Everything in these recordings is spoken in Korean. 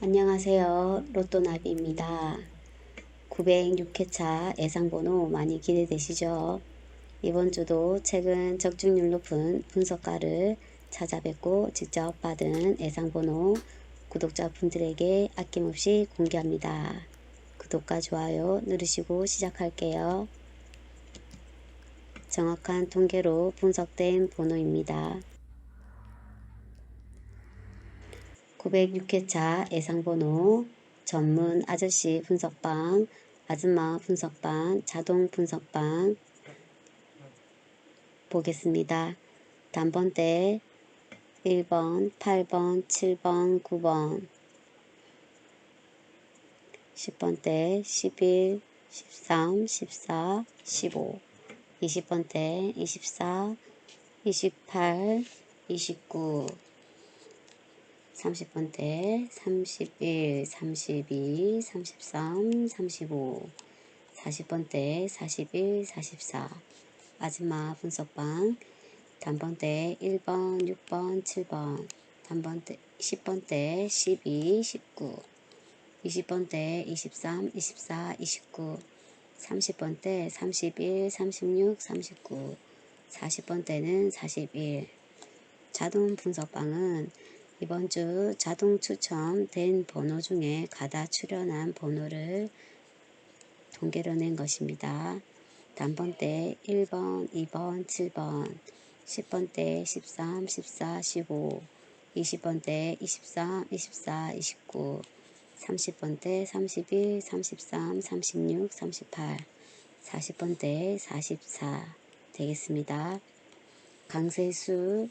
안녕하세요. 로또나비입니다. 906회차 예상번호 많이 기대되시죠? 이번 주도 최근 적중률 높은 분석가를 찾아뵙고 직접 받은 예상번호 구독자분들에게 아낌없이 공개합니다. 구독과 좋아요 누르시고 시작할게요. 정확한 통계로 분석된 번호입니다. 906회차 예상번호 전문 아저씨 분석방, 아줌마 분석방, 자동 분석방 보겠습니다. 단번대 1번, 8번, 7번, 9번. 10번대 11, 13, 14, 15 20번대 24, 28, 29 30번대 31, 32, 33, 35 40번대 41, 44 아줌마 분석방. 단번대 1번, 6번, 7번. 단번대 10번대 12, 19 20번대 23, 24, 29 30번대 31, 36, 39 40번대는 41 자동 분석방은 이번 주 자동 추첨된 번호 중에 가다 출연한 번호를 통계로 낸 것입니다. 단번대 1번, 2번, 7번, 10번대 13, 14, 15, 20번대 23, 24, 29, 30번대 31, 33, 36, 38, 40번대 44 되겠습니다. 강세수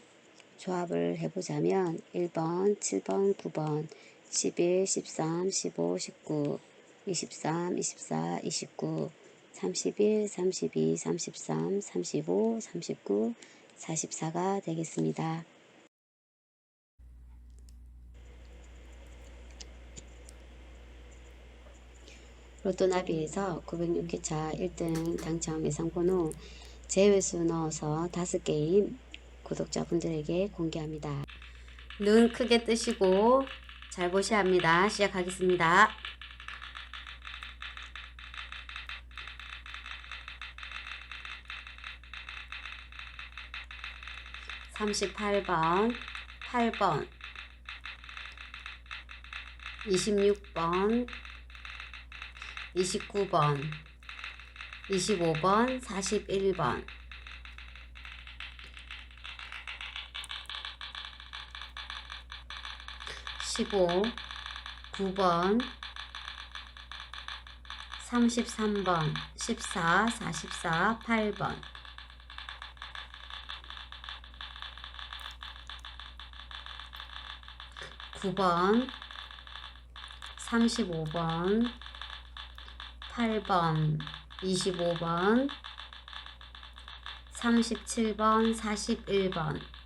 조합을 해보자면 1번, 7번, 9번, 11, 13, 15, 19, 23, 24, 29, 31, 32, 33, 35, 39, 44가 되겠습니다. 로또나비에서 906회차 1등 당첨 예상 번호 제외수 넣어서 5게임 구독자분들에게 공개합니다. 눈 크게 뜨시고 잘 보셔야 합니다. 시작하겠습니다. 삼십팔 번, 팔 번, 이십육 번, 이십구 번, 이십오 번, 사십일 번, 15, 9번, 33번, 14, 44, 8번, 9번, 35번, 8번, 25번, 37번, 41번,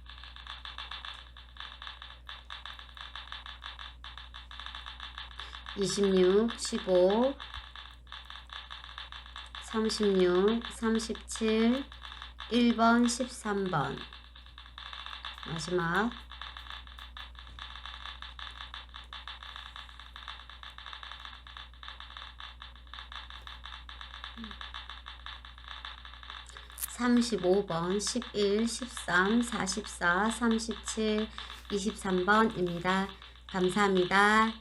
26, 15, 36, 37, 1번, 13번. 마지막. 삼십오 번 십일, 십삼, 사십사, 삼십칠, 이십삼번입니다. 감사합니다.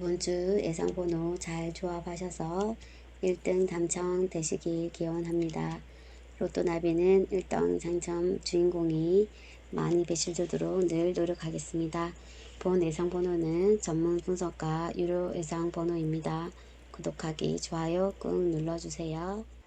이번 주 예상번호 잘 조합하셔서 1등 당첨 되시길 기원합니다. 로또 나비는 1등 당첨 주인공이 많이 배출되도록 늘 노력하겠습니다. 본 예상번호는 전문 분석가 유료 예상번호입니다. 구독하기, 좋아요 꾹 눌러주세요.